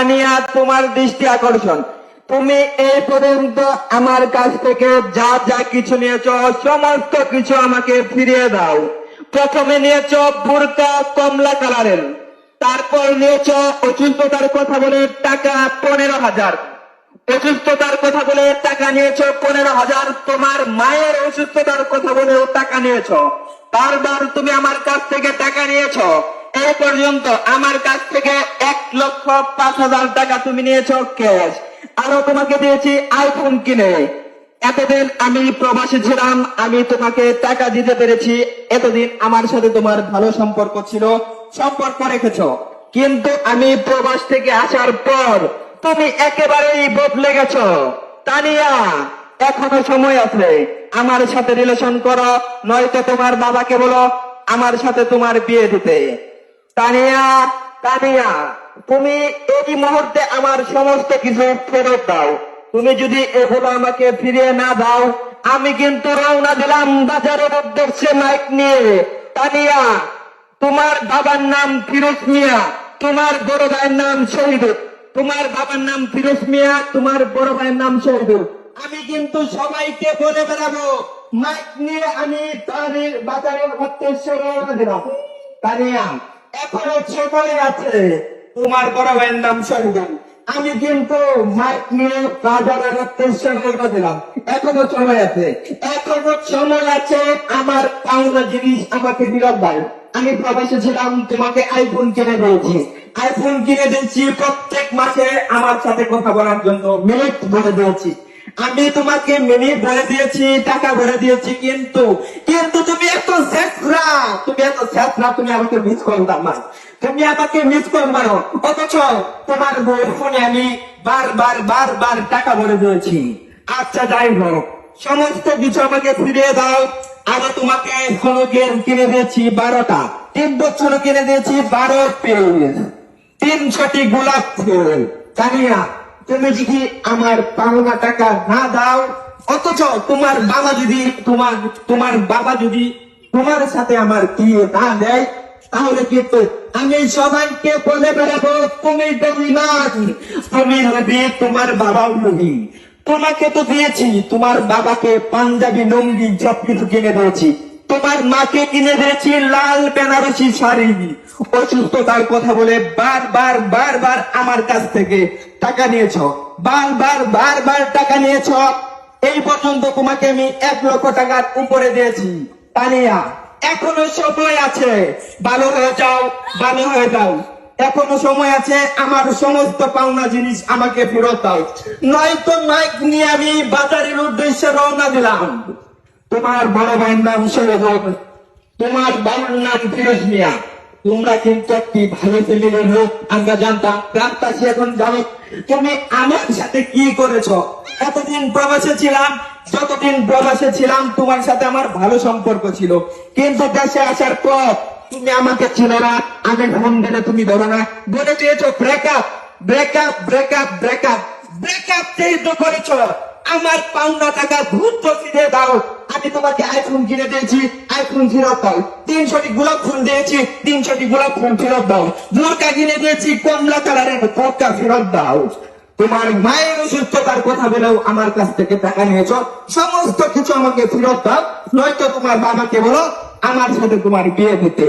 তানিয়া তোমার দৃষ্টি আকর্ষণ। তুমি এই পর্যন্ত আমার কাছ থেকে যা যা কিছু নিয়েছ, সমস্ত কিছু আমাকে ফিরিয়ে দাও। প্রথমে নিয়েছ বুরকা কমলা কালারের। তারপর নিয়েছ অসুস্থতার কথা বলে টাকা পনেরো হাজার। অসুস্থতার কথা বলে টাকা নিয়েছ পনেরো হাজার। তোমার মায়ের অসুস্থতার কথা বলেও টাকা নিয়েছ। বারবার তুমি আমার কাছ থেকে টাকা নিয়েছ। এই পর্যন্ত আমার কাছ থেকে এক লক্ষ পাঁচ হাজার টাকা তুমি নিয়েছ ক্যাশ। আরও তোমাকে দিয়েছি আইফোন কিনে। এতদিন আমি প্রবাসী ছিলাম, আমি তোমাকে টাকা দিতে পেরেছি। এতদিন আমার সাথে তোমার ভালো সম্পর্ক ছিল, সম্পর্ক রেখেছ। কিন্তু আমি প্রবাস থেকে আসার পর তুমি একেবারেই বদলে গেছ। তানিয়া, এখনও সময় আছে। আমার সাথে রিলেশন করো, নয়তো তোমার বাবাকে বলো, আমার সাথে তোমার বিয়ে দিতে। তানিয়া তানিয়া, তুমি এই মুহূর্তে আমার সমস্ত কিছু ফেরত দাও। তুমি যদি এগুলো আমাকে ফিরিয়ে না দাও, আমি কিন্তু রওনা দিলাম বাজারের উদ্দেশ্যে মাইক নিয়ে। তানিয়া, তোমার বাবার নাম ফিরোজ মিয়া, তোমার বড় ভাইয়ের নাম শহীদুল। তোমার বাবার নাম ফিরোজ মিয়া, তোমার বড় ভাইয়ের নাম শহীদুল। আমি কিন্তু সবাইকে বলে বেড়াবো, মাইক নিয়ে আমি বাড়ির বাজারের উদ্দেশ্যে রওনা দিলাম। তানিয়া এখনও সময় আছে। তোমার বড় ভাইয়ের নাম শহীদুল আমি কিন্তু মাইক নিয়ে বাজারের রওনা দিলাম এখনও সময় আছে। এখনও সময় আছে আমার পাওনা জিনিস আমাকে বিরত দাও আমি প্রবাসে ছিলাম, তোমাকে আইফোন কিনে দিয়েছি। আইফোন কিনে দিয়েছি প্রত্যেক মাসে আমার সাথে কথা বলার জন্য মিনিট বলে দিয়েছি। আমি তোমাকে মিনিট বলে দিয়েছি, টাকা ভরে দিয়েছি কিন্তু কিন্তু তুমি এত তুমি এত শেষরা তুমি আমাকে মিস করতাম না তুমি আমাকে মিস করবা অথচ তোমার ফোনে আমি বারবার বারবার টাকা বলে দিয়েছি। আচ্ছা যাই হোক। সমস্ত কিছু আমাকে ফিরিয়ে দাও। আমি তোমাকে হলুদের কিনে দিয়েছি বারোটা। তিন বছর কিনে দিয়েছি বারো পিস তিনশোটি গোলাপ ফুল। তুমি যদি আমার পাওনা টাকা না দাও, অথচ তোমার বাবা যদি তোমার তোমার বাবা যদি তোমার সাথে আমার বিয়ে না দেয় তাহলে কিন্তু আমি সবাইকে বলে বেড়াবো, তুমি দেবী না তুমি নদী তোমার বাবাও নদী তোমাকে তো দিয়েছি, তোমার বাবাকে পাঞ্জাবি লুঙ্গি সব কিছু কিনে দিয়েছি। তোমার মাকে কিনে দিয়েছি লাল বেনারসি শাড়ি। অসুস্থতার কথা বলে বারবার বারবার আমার কাছ থেকে টাকা নিয়েছ। বারবার বারবার টাকা নিয়েছ। এই পর্যন্ত তোমাকে আমি এক লক্ষ টাকার উপরে দিয়েছি। তানিয়া এখনও সময় আছে। ভালো হয়ে যাও ভালো হয়ে যাও। এখনও সময় আছে, আমার সমস্ত পাওনা জিনিস আমাকে ফেরত দাও। নয়তো মাইক নিয়ে আমি বাজারের উদ্দেশ্যে রওনা দিলাম। তোমার বড় ভাইয়ের নাম সৈয়দ তোমার বাবার নাম ফিরোজ মিয়া। তোমরা কিন্তু একটি ভালো ফ্যামিলির লোক, আমরা জানতাম গ্রামবাসী এখন জানো তুমি আমার সাথে কি করেছ? এতদিন প্রবাসে ছিলাম, যতদিন প্রবাসে ছিলাম, তোমার সাথে আমার ভালো সম্পর্ক ছিল। কিন্তু দেশে আসার পর তুমি আমাকে ছিল না, আমি ফোন দিলে তুমি ধরো না। বলে দিয়েছ breakup breakup breakup breakup breakup যেহেতু করেছ। আমার পাওনা টাকা ভূত ফিরে দাও। আমি তোমাকে আইফোন কিনে দিয়েছি আইফোন ফেরত দাও। তিনশোটি গোলাপ ফুল দিয়েছি, তিনশোটি গোলাপ ফুল ফেরত দাও। বোরকা কিনে দিয়েছি, কমলা কালারের বোরকা ফেরত দাও। তোমার মায়ের অসুস্থতার কথা বলেও আমার কাছ থেকে টাকা নিয়েছ। সমস্ত কিছু আমাকে ফেরত দাও। নয়তো তোমার বাবাকে বলো, আমার সাথে তোমার বিয়ে দিতে।